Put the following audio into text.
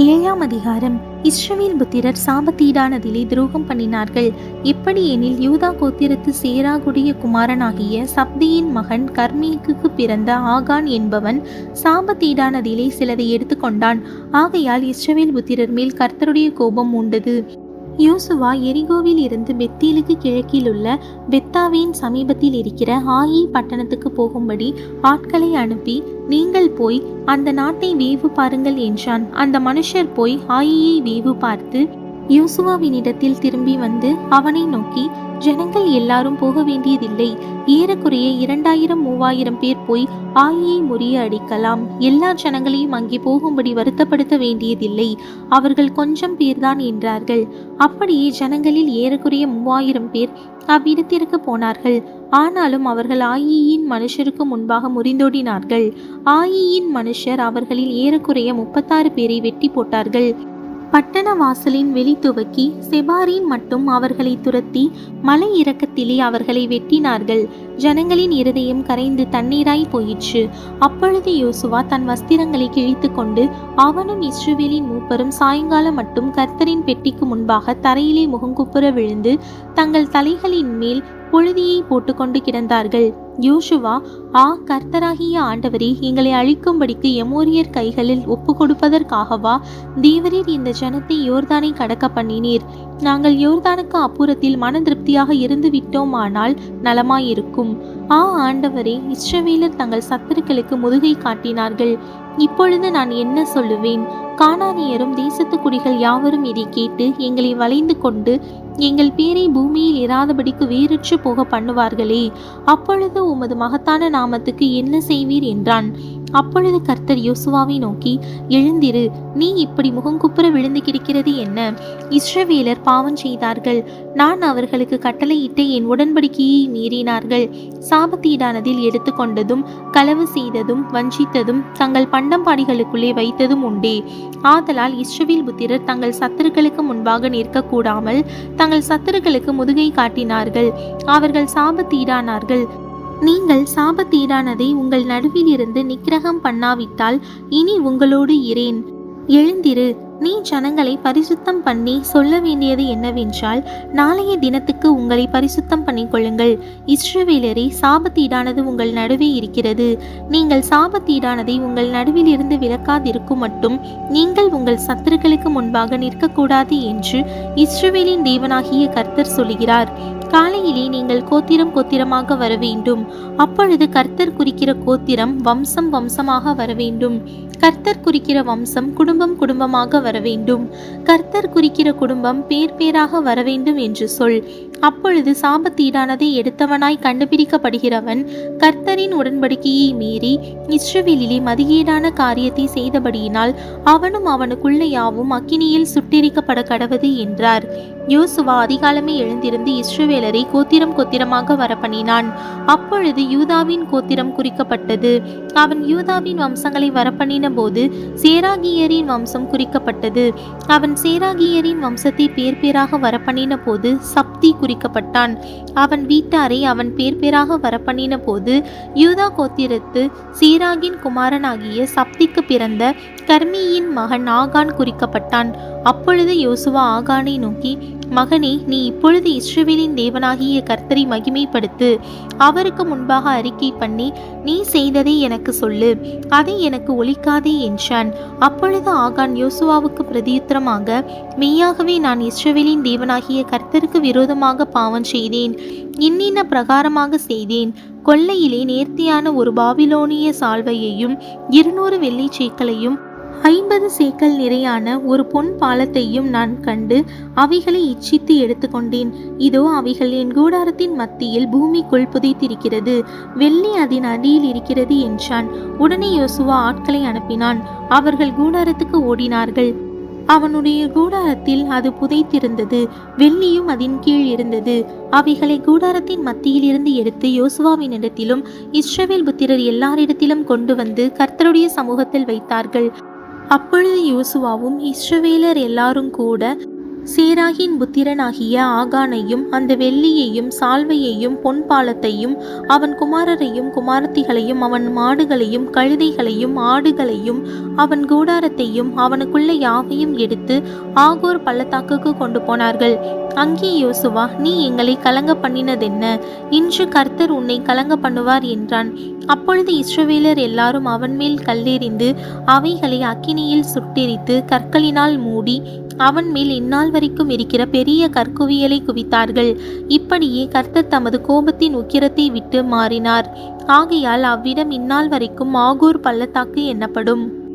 ஏழாம் அதிகாரம். இஸ்ரவேல் புத்திரர் சாபத்தீடானதிலே துரோகம் பண்ணினார்கள். எப்படி எனில் யூதா கோத்திரத்து சேராகுடைய குமாரனாகிய சப்தியின் மகன் கர்மீக்கு பிறந்த ஆகான் என்பவன் சாபத்தீடானதிலே சிலதை எடுத்துக்கொண்டான். ஆகையால் இஸ்ரவேல் புத்திரர் மேல் கர்த்தருடைய கோபம் உண்டது யோசுவா எரிகோவில் இருந்து பெத்தேலுக்கு கிழக்கில் உள்ள பெத்தாவின் சமீபத்தில் இருக்கிற ஆயி பட்டணத்துக்கு போகும்படி ஆட்களை அனுப்பி நீங்கள் போய் அந்த நாட்டை வேவு பாருங்கள் என்றான். அந்த மனுஷர் போய் ஆயியை வேவு பார்த்து யோசுவாவினிடத்தில் திரும்பி வந்து அவனை நோக்கி ஜனங்கள் எல்லாரும் போக வேண்டியதில்லை. ஏறக்குறைய இரண்டாயிரம் மூவாயிரம் பேர் போய் ஆயியை முறிய அடிக்கலாம். எல்லா ஜனங்களையும் அங்கே போகும்படி வருத்தப்படுத்த வேண்டியதில்லை. அவர்கள் கொஞ்சம் பேர்தான் என்றார்கள். அப்படியே ஜனங்களில் ஏறக்குறைய மூவாயிரம் பேர் அவ்விடத்திற்கு போனார்கள். ஆனாலும் அவர்கள் ஆயியின் மனுஷருக்கு முன்பாக முறிந்தோடினார்கள். ஆயியின் மனுஷர் அவர்களில் ஏறக்குறைய முப்பத்தாறு பேரை வெட்டி போட்டார்கள். பட்டண வாசலின் வெளி துவக்கி செபாரின் மட்டும் அவர்களை துரத்தி மலை இறக்கத்திலே அவர்களை வெட்டினார்கள். ஜனங்களின் இருதயம் கரைந்து தண்ணீராய் போயிற்று. அப்பொழுது யோசுவா தன் வஸ்திரங்களை கிழித்து கொண்டு அவனும் இஸ்ரவேலின் மூப்பரும் சாயங்காலம் மட்டும் கர்த்தரின் பெட்டிக்கு முன்பாக தரையிலே முகங்குப்புற விழுந்து தங்கள் தலைகளின் மேல் புழுதியை போட்டுக்கொண்டு கிடந்தார்கள். யோசுவா ஆ கர்த்தராகிய ஆண்டவரே எங்களை அழிக்கும்படிக்கு எமோரியர் கைகளில் ஒப்பு கொடுப்பதற்காகவா தேவரீர் இந்த ஜனத்தை யோர்தானை கடக்க பண்ணினீர் நாங்கள் யோர்தானுக்கு அப்புறத்தில் மன திருப்தியாக இருந்து விட்டோமானால் நலமாயிருக்கும். ஆ ஆண்டவரே இஸ்ரவேலர் தங்கள் சத்துருக்களுக்கு முதுகை காட்டினார்கள். இப்பொழுது நான் என்ன சொல்லுவேன்? கானானியரும் தேசத்து குடிகள் யாவரும் இதை கேட்டு எங்களை வளைந்து கொண்டு எங்கள் பேரை பூமியில் இராதபடிக்கு வேறற்று போக பண்ணுவார்களே. அப்பொழுது உமது மகத்தான நாமத்துக்கு என்ன செய்வீர் என்றான். அப்பொழுது கர்த்தர் யோசுவாவை நோக்கி எழுந்திரு நீ இப்படி முகங்குப்புற விழுந்து கிடக்கிறது என்ன? இஸ்ரவேலர் பாவம் செய்தார்கள். நான் அவர்களுக்கு கட்டளையிட்ட என் உடன்படிக்கையை மீறினார்கள். சாபத்தீடானதில் எடுத்துக்கொண்டதும் களவு செய்ததும் வஞ்சித்ததும் தங்கள் பண்டம்பாடிகளுக்குள்ளே வைத்ததும் உண்டே. ஆதலால் இஸ்ரவேல் புத்திரர் தங்கள் சத்துருக்களுக்கு முன்பாக நிற்கக்கூடாமல் தங்கள் சத்துருக்களுக்கு முதுகை காட்டினார்கள். அவர்கள் சாபத்தீடானார்கள் நீங்கள் சாபத்தீடானதை உங்கள் நடுவில் இருந்து நிக்கிரகம் பண்ணாவிட்டால் இனி உங்களோடு இரேன் எழுந்திரு. நீ ஜனங்களை பரிசுத்தம் பண்ணி சொல்ல வேண்டியது என்னவென்றால் நாளைய தினத்துக்கு உங்களை பரிசுத்தம் பண்ணிக்கொள்ளுங்கள். இஸ்ரவேலரை சாபத்தீடானது உங்கள் நடுவே இருக்கிறது. நீங்கள் சாபத்தீடானதை உங்கள் நடுவில் இருந்து விலக்காதிருக்கும் மட்டும் நீங்கள் உங்கள் சத்துருக்களுக்கு முன்பாக நிற்கக்கூடாது என்று இஸ்ரவேலின் தேவனாகிய கர்த்தர் சொல்கிறார். காலையிலே நீங்கள் கோத்திரம் கோத்திரமாக வர வேண்டும் அப்பொழுது கர்த்தர் குறிக்கிற கோத்திரம் வம்சம் வம்சமாக வர வேண்டும் கர்த்தர் குறிக்கிற வம்சம் குடும்பம் குடும்பமாக வர வேண்டும் கர்த்தர் குறிக்கிற குடும்பம் பேர் பேராக வர வேண்டும் என்று சொல். அப்பொழுது சாபத்தீடானதை எடுத்தவனாய் கண்டுபிடிக்கப்படுகிறவன் கர்த்தரின் உடன்படிக்கையை மீறி இஸ்ரவேலிலே மதியீடான காரியத்தை செய்தபடியினால் அவனும் அவனுக்குள்ள யாவும் அக்கினியில் சுட்டெரிக்கப்பட கடவது என்றார். யோசுவா அதிகாலமே எழுந்திருந்து இஸ்ரவேலரை கோத்திரம் கோத்திரமாக வர பண்ணினான் அப்பொழுது யூதாவின் கோத்திரம் குறிக்கப்பட்டது. அவன் யூதாவின் வம்சங்களை வரப்பண்ணின போது சேராகியரின் வம்சம் குறிக்கப்பட்டது. அவன் சேராகியரின் வம்சத்தை பேர் பேராக வரப்பண்ணின போது சப்தி குறிக்கப்பட்டான். அவன் வீட்டாரை அவன் பேர் பேராக வரப்பண்ணின போது யூதா கோத்திரத்து சீராகின் குமாரனாகிய சப்திக்கு பிறந்த கர்மியின் மகன் ஆகான் குறிக்கப்பட்டான். அப்பொழுது யோசுவா ஆகானை நோக்கி மகனே நீ இப்பொழுது இஸ்ரேவேலின் தேவனாகிய கர்த்தரை மகிமைப்படுத்து அவருக்கு முன்பாக அறிக்கை பண்ணி நீ செய்ததை எனக்கு சொல்லு அதை எனக்கு ஒழிக்காதே என்றான். அப்பொழுது ஆகான் யோசுவாவுக்கு பிரதியுத்தரமாக மெய்யாகவே நான் இஸ்ரவேலின் தேவனாகிய கர்த்தருக்கு விரோதமாக பாவம் செய்தேன் இன்னின்ன பிரகாரமாக செய்தேன். கொள்ளையிலே நேர்த்தியான ஒரு பாபிலோனிய சால்வையையும் இருநூறு வெள்ளி ஐம்பது சேக்கல் நிறையான ஒரு பொன் பாலத்தையும் நான் கண்டு அவைகளை இச்சித்து எடுத்துக்கொண்டேன். இதோ அவைகள் என் கூடாரத்தின் மத்தியில் பூமிக்குள் புதைத்திருக்கிறது. வெள்ளி அதன் அடியில் இருக்கிறது என்றான். உடனே யோசுவா ஆட்களை அனுப்பினான். அவர்கள் கூடாரத்துக்கு ஓடினார்கள். அவனுடைய கூடாரத்தில் அது புதைத்திருந்தது. வெள்ளியும் அதன் கீழ் இருந்தது. அவைகளை கூடாரத்தின் மத்தியிலிருந்து எடுத்து யோசுவாவின் இடத்திலும் இஸ்ரவேல் புத்திரர் எல்லாரிடத்திலும் கொண்டு வந்து கர்த்தருடைய சமூகத்தில் வைத்தார்கள். அப்பொழுது யோசுவாவும் இஸ்ரவேலர் எல்லாரும் கூட சேராகின் புத்திரனாகிய ஆகானையும் அந்த வெள்ளியையும் சால்வையையும் பொன் பாலத்தையும் அவன் குமாரரையும் குமாரத்திகளையும் அவன் மாடுகளையும் கழுதைகளையும் ஆடுகளையும் அவன் கூடாரத்தையும் அவனுக்குள்ள யாவையும் எடுத்து ஆகோர் பள்ளத்தாக்குக்கு கொண்டு போனார்கள். அங்கே யோசுவா நீ எங்களை கலங்க பண்ணினதென்ன? இன்று கர்த்தர் உன்னை கலங்க பண்ணுவார் என்றான். அப்பொழுது இஸ்ரவேலர் எல்லாரும் அவன் மேல் கல்லெறிந்து அவைகளை அக்கினியில் சுட்டெரித்து கற்களினால் மூடி அவன் மேல் இந்நாள் வரைக்கும் இருக்கிற பெரிய கற்குவியலை குவித்தார்கள். இப்படியே கர்த்தர் தமது கோபத்தின் உக்கிரத்தை விட்டு மாறினார். ஆகையால் அவ்விடம் இந்நாள் வரைக்கும் ஆகூர் பள்ளத்தாக்கு என்னப்படும்.